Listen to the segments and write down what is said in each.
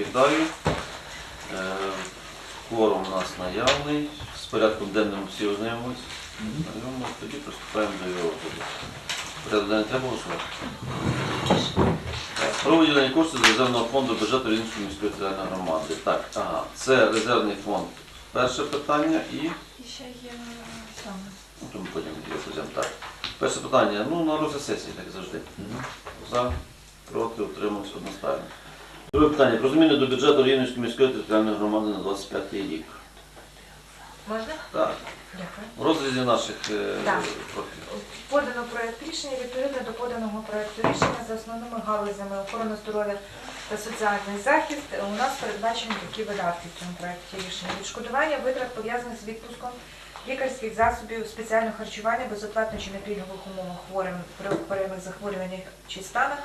вітаю. Е, Форум у нас наявний. З порядком денним всі ознайомились. Знайомились. Тоді приступаємо до його розгляду. Порядок денний треба голосувати? Так, Про виділення коштів з резервного фонду бюджету Рівненської міської територіальної громади. Так, ага, це резервний фонд. Перше питання і І ще є саме. ну, то ми потім його. Так. Перше питання. Ну, на розгляд сесії, як завжди. За, проти, утримався одностайно. Друге питання. Про зміни до бюджету Рівненської міської територіальної громади на 25 рік. Можна? Так, Дякую. в розрізі наших е, Так. профілів. Подано проект рішення. Відповідно до поданого проекту рішення за основними галузями охорони здоров'я та соціальний захист е, у нас передбачені такі видатки в цьому проекті рішення. Відшкодування витрат пов'язаних з відпуском лікарських засобів спеціального харчування безоплатно чи на пільгових умовах хворим при окремих захворюваннях чи станах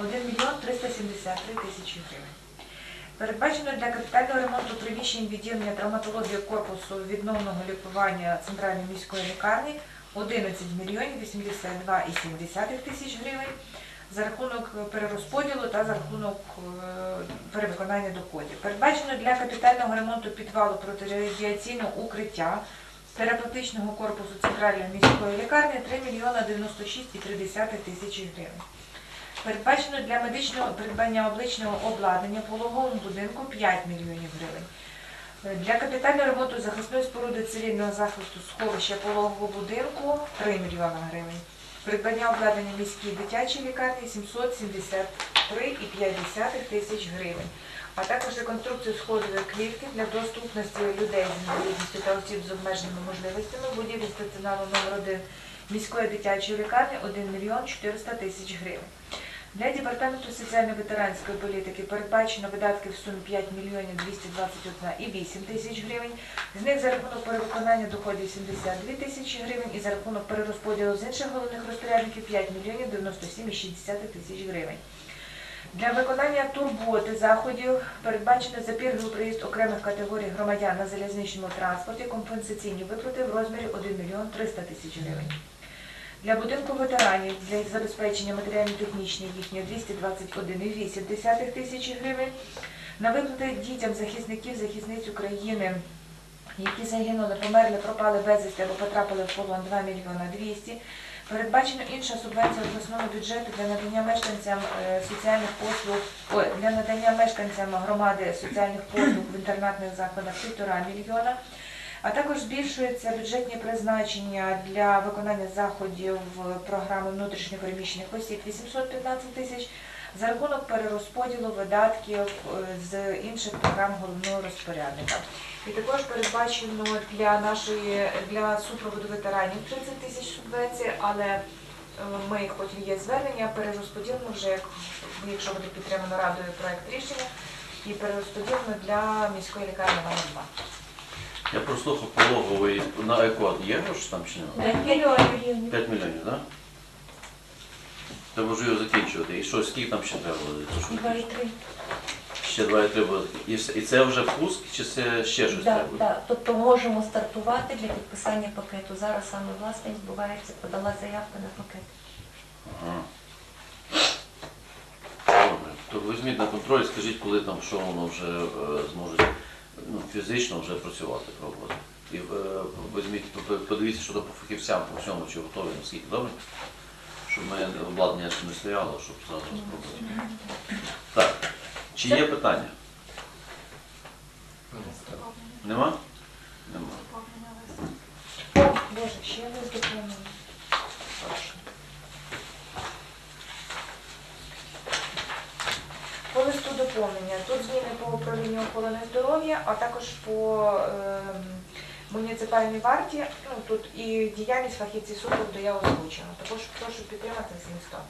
1 мільйон 373 тисячі гривень. Передбачено для капітального ремонту приміщень відділення травматології корпусу відновного лікування центральної міської лікарні 11 мільйонів 82,7 тисяч гривень за рахунок перерозподілу та за рахунок е, перевиконання доходів. Передбачено для капітального ремонту підвалу протирадіаційного укриття терапевтичного корпусу центральної міської лікарні 3 мільйона 96,3 тисячі гривень. Передбачено для медичного придбання обличного обладнання пологовому будинку 5 мільйонів гривень. Е, Для капітального ремонту захисної споруди цивільного захисту сховища пологового будинку 3 мільйона гривень. Придбання обладнання міській дитячій лікарні 773,5 тисяч гривень. А також реконструкцію сходової клітки для доступності людей з інвалідністю та осіб з обмеженими можливостями будівлі стаціонару номер 1 міської дитячої лікарні 1 мільйон 400 тисяч гривень. Для департаменту соціально-ветеранської політики передбачено видатки в сумі 5 мільйонів 221,8 тисяч гривень. З них за рахунок перевиконання доходів 72 тисячі гривень і за рахунок перерозподілу з інших головних розпорядників 5 мільйонів 97,6 тисяч гривень. Для виконання турботи заходів передбачено за пільговий проїзд окремих категорій громадян на залізничному транспорті компенсаційні виплати в розмірі 1 мільйон 300 тисяч гривень. Для будинку ветеранів для забезпечення матеріально-технічної їхньої 221,8 тисячі гривень. На виплати дітям захисників, захисниць України, які загинули, померли, пропали безвісти або потрапили в полон 2 мільйона 200. Передбачено інша субвенція обласного бюджету для надання мешканцям е, соціальних послуг, для надання мешканцям громади соціальних послуг в інтернатних закладах 1,5 мільйона. А також збільшується бюджетні призначення для виконання заходів програми внутрішньопереміщених осіб 815 тисяч за рахунок перерозподілу видатків е, з інших програм головного розпорядника. І також передбачено для нашої для супроводу ветеранів 30 тисяч субвенцій, але е, ми, хоч і є звернення, перерозподілимо вже, як- якщо буде підтримано радою проект рішення, і перерозподілимо для міської лікарні номер 2. Я прослухав пологовий на ЕКО. Є гроші там чи немає? 5 мільйонів. 5 мільйонів, так? Треба вже його закінчувати. І що, скільки там ще треба буде? Це що? Два і три. Ще 2,3 буде. І, все- і це вже пуск, чи це ще щось Да, треба буде? да. Тобто можемо стартувати для підписання пакету. Зараз саме власне відбувається, подала заявку на пакет. Ага. Добре. То візьміть на контроль, скажіть, коли там, що воно вже е, зможе ну, фізично вже працювати, пробувати. І е, візьміть, п- подивіться, що там по фахівцям, по всьому, чи готові, наскільки добре, щоб ми обладнання не стояло, щоб зразу спробувати. Так, чи є питання? Нема? Нема. Боже, ще не доповнено. По листу доповнення. Тут зміни по управлінню охорони здоров'я, а також по ем, муніципальній варті. Ну, тут і діяльність фахівців супроводу я озвучила. Також прошу підтримати з містом.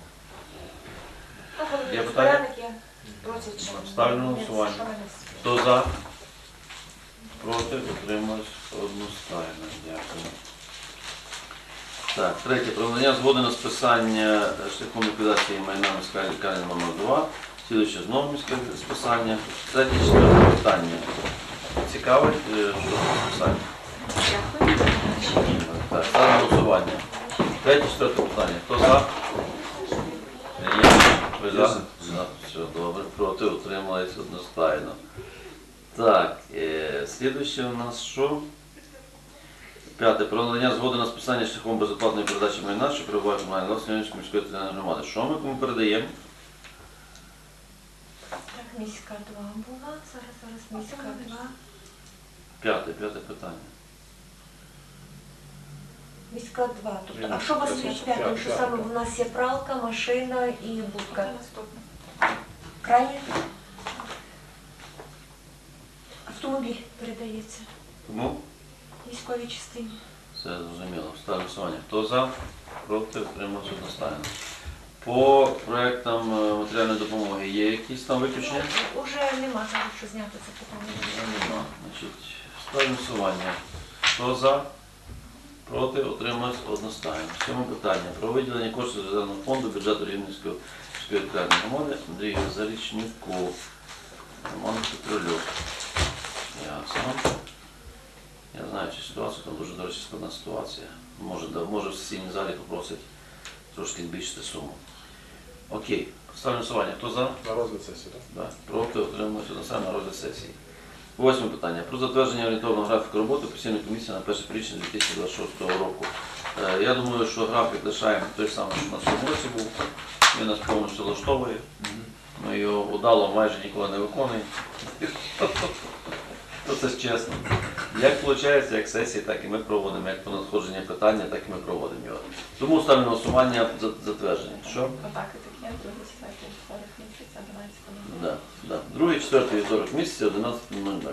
Ну, розпорядники просять, що Ставлю на голосування. Хто за? Проти? Утримались одностайно. Дякую. Так, третє. Про надання згоди на списання е, шляхом ліквідації майна міської лікарні номер 2 Слідуюче знову міське списання. Третє, четверте питання. Цікавить, е, що це списання? Так, ставимо голосування. Третє, четверте питання. Хто за? Є. Ви за? за. Все добре, проти, утримались одностайно. Так, е, слідуюче у нас що? П'яте. Про надання згоди на списання шляхом безоплатної передачі майна, що перебуває в комунальній власності міської територіальної громади. Що ми кому передаємо? Міська 2 була, зараз, зараз міська 2. П'яте, п'яте питання. Міська 2. Тобто, а що у вас є в ж Що саме в нас є пралка, машина і будка? Наступне. Крайня? Автомобіль передається Тому військовій частині. все зрозуміло. Ставлю голосування. Хто за? Проти, утримався одностайно. По проектам е, матеріальної допомоги є якісь там виключення? Ну, Уже нема зараз, що зняти це питання. Нема. Значить, ставлю голосування. Хто за? Проти, утримався одностайно. Сьоме питання. Про виділення коштів з резервного фонду бюджету Рівненської міської територіальної громади Андрію Зарічнюку, Роману Петролюк. Ясно. Я знаю цю ситуацію, там дуже, до речі, складна ситуація. Може, да- може в сесійній залі попросить трошки збільшити суму. Окей, ставлю голосування. Хто за? На розгляд сесії, так? Да. Проти отримується на саме на розгляд сесії. Восьме питання. Про затвердження орієнтовного графіку роботи постійної комісії на перше півріччя 2026 року. Е, Я думаю, що графік лишаємо той самий, що на цьому році був. Він нас повністю влаштовує. Ми його удало майже ніколи не виконуємо. То це ж чесно. Як виходить, як сесії, так і ми проводимо, як по надходженню питання, так і ми проводимо його. Тому ставлю на голосування за затвердження. Що? Отак і таке, другий, четвертий, вівторок місяця, 12 Да, да. Другий, четвертий вівторок місяця 11.00.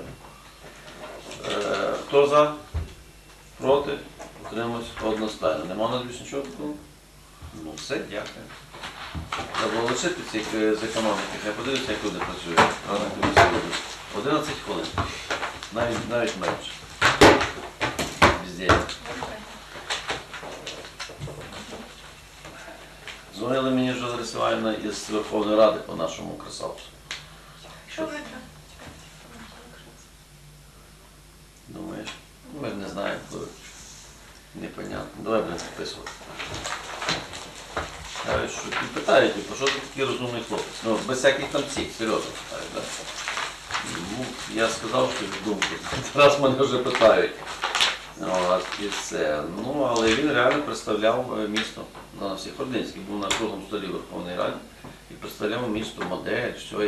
Е, хто за? Проти? Утримуюсь одностайно. Нема на більше нічого такого? Ну все, дякую. Треба було лишити цих е, з економіки. Я подивлюся, як люди працюють. Рано комісія робить. 11 хвилин. Навіть, навіть менше. Везде. Дзвонили мені вже Іванівна із Верховної Ради по нашому красавцю. Що ви? Думаєш? Ми ж не знаємо, коли. Непонятно. Давай. Кажуть, що і питають, типу, що ти такий розумний хлопець? Ну, без всяких там цих, серйозно питають, так? Ну, я сказав, що думку. Зараз Раз мене вже питають. От, і все. Ну, але він реально представляв е, місто на всіх Ординський, був на круглому столі Верховної Ради і представляв місто, модель, що я.